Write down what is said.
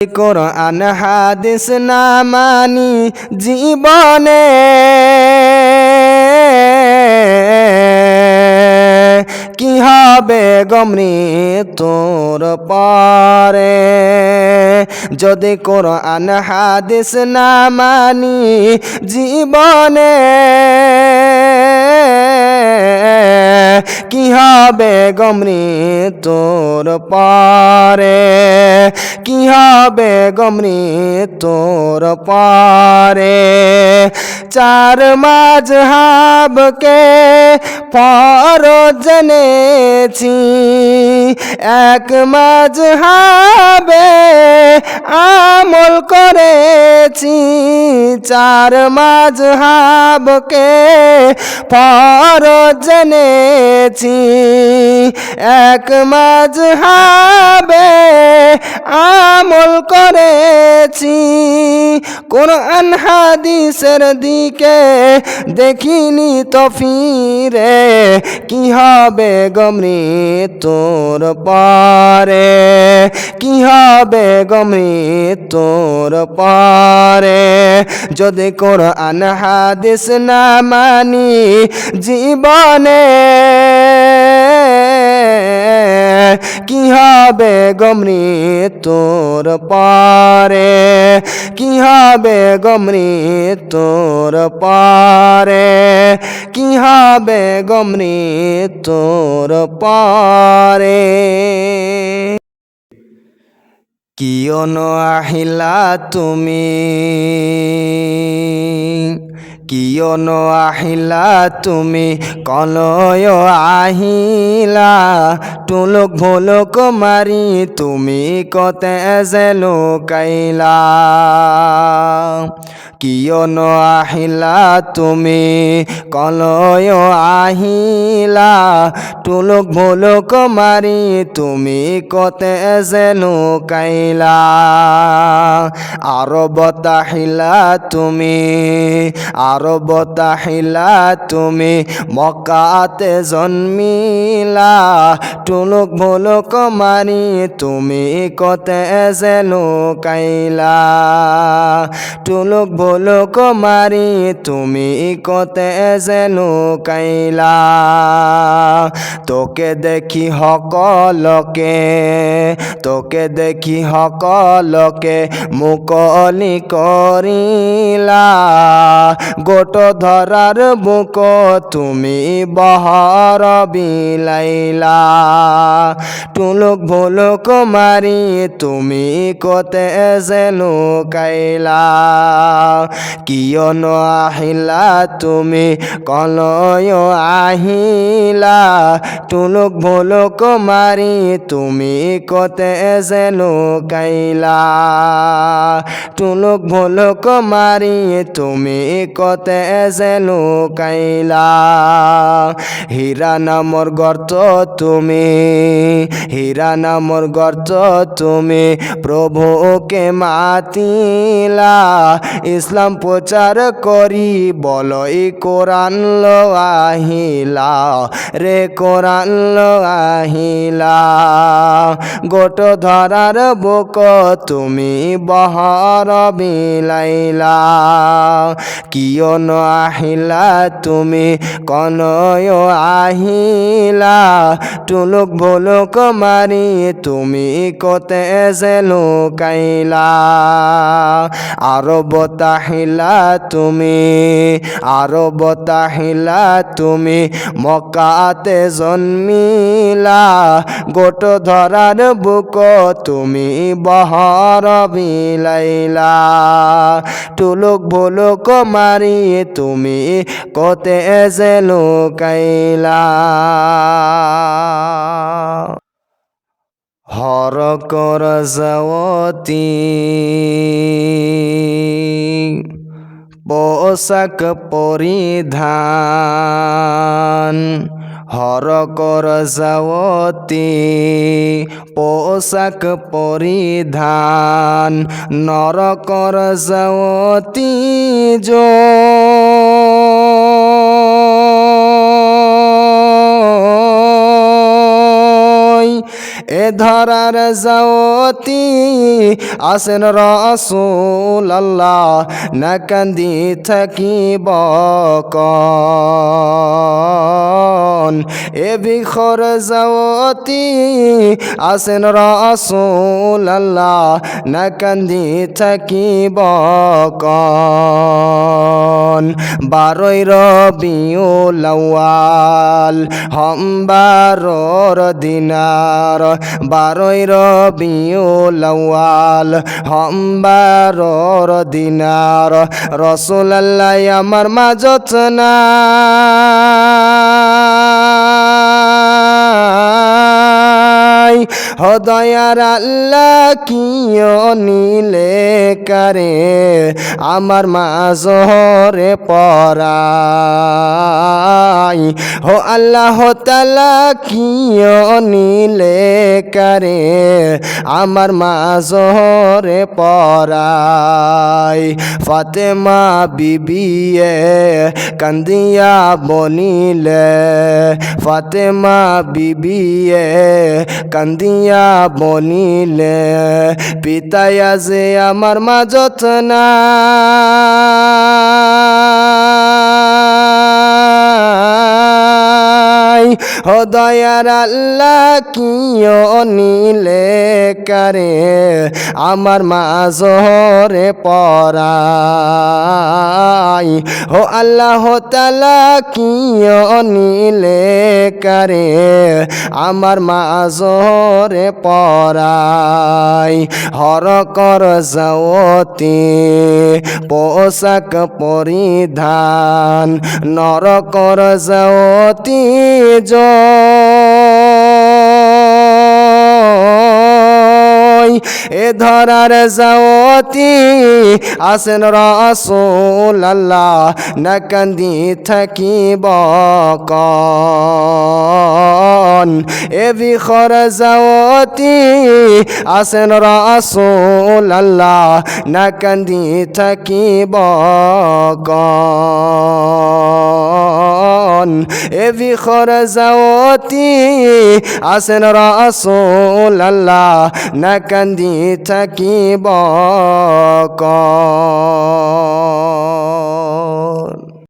কোরআন, হাদিস না মানি জীবনে। কি হবে গমনি তোর পরে? যদি কোরআন, হাদিস না মানি জীবনে কি হবে গমনি তোর পরে? কি হবে গমনি তোর পরে? চার মাঝ হাবকে পর জেনেছি এক মাঝ হাবে আমল করেছি। চার মাঝ হাবকে পর জেনেছি এক মাঝ হাবে আমল করেছি। কোন হাদিসের দিকে দেখিনি তো ফিরে কি হবে গমনি তোর পারে? কি হবে গমনি তোর পারে? যদি কোরআন হাদিস না মানি জীবনে কি হবে গমনি তোর পারে? কি হবে গমনি তোর পারে? কি হবে গমনি তোর পারে? কিয়ন আহিলা তুমি? কিয়ন আহিলা তুমি? কলয় আহিলা টুলুক ভুলুক মাৰি তুমি কতে যে লুকাইলা। কিয়ন আহিলা তুমি? কলয় আহিলা, টুলুক ভুলুক মাৰি তুমি কতে যে লুকাইলা আরবত আহিলা তুমি আরবত আহিলা তুমি মকাতে জন্মিলা, টুলুক ভুলুক মাৰি তুমি কতে যে লুকাইলা টুলুক ভুলুক মাৰি তুমি কতে যে লুকাইলা তোকে দেখি সকলকে, তোকে দেখি সকলকে মুকলি কৰিলা গোট ধরার বুক তুমি বহর বিলাইলা। টুলুক ভুলুক মারি, তুমি কতে যে লুকাইলা কিয়ন আহিলা তুমি কলয় আহিলা। টুলুক ভুলুক মারি তুমি কতে যে লুকাইলা। টুলুক ভুলুক মারি তুমি কতে যে লুকাইলা। হীরা নামর গর্ত তুমি হীরা নামর গর্ত তুমি প্রভুকে মাতিলা। ইসলাম প্রচার করি বলই কোরআন লো আহিলা, রে কোরআন আহিলা। গোট ধরার বুক তুমি বহর বিলাইলা। কিয়ন আহিলা তুমি, কনয় আহিলা। টুলুক ভুলুক মারি তুমি কতে যে লুকাইলা। আরও বতাহিলা তুমি আরও বতাহিলা তুমি মকাতে জন্মিলা, গোট ধরার বুক তুমি, বহর বিলাইলা টুলুক ভুলুক মারি তুমি, কতে যে লুকাইলা। হর কর যাওতি পোশাক পরিধান। হর কর যাওতি পোশাক পরিধান। নর কর জয় এ ধরার যাওতি আসেন রসুল আল্লাহ না কান্দি থাকিব কন। এ বিখর যাওতি আসেন রসুল আল্লাহ না কান্দি থাকিব কন। বারই রবিউল আউয়াল হম্বারর দিনার বারই রবিউল আউয়াল, হম্বারর দিনার রসুল আল্লাহ আমার মাঝত নাই। হদয়ার আল্লাহ, কিয় নীলে কারে? আমার মাজরে পরাই। হো আল্লাহ তালা কিয় নীলে কারে আমার মা মাজরে পরাই ফাতেমা বিবিয়ে কান্দিয়া বনিলে ফাতেমা বিবিয়ে কান্দিয়া বনিলে পিতায়া যে আমার মাজত নাই। হদয়ার আল্লাহ কিয় নিলে কারে? আমার মাজরে পরাই হো আল্লাহ তালা কিয় নীলে কারে? আমার মাজরে পরাই হর কর যাওতি পোশাক পরিধান নর কর যাওতি জয়। এ ধরার যাওতি আসেন রসুল আল্লাহ না কান্দি থাকিব এ বিখর যাওতি আসেন রসুল আল্লাহ না কান্দি থাকিব কন। এ বিখর যাওতি আসেন রসুল আল্লাহ না কান্দি থাকিব কন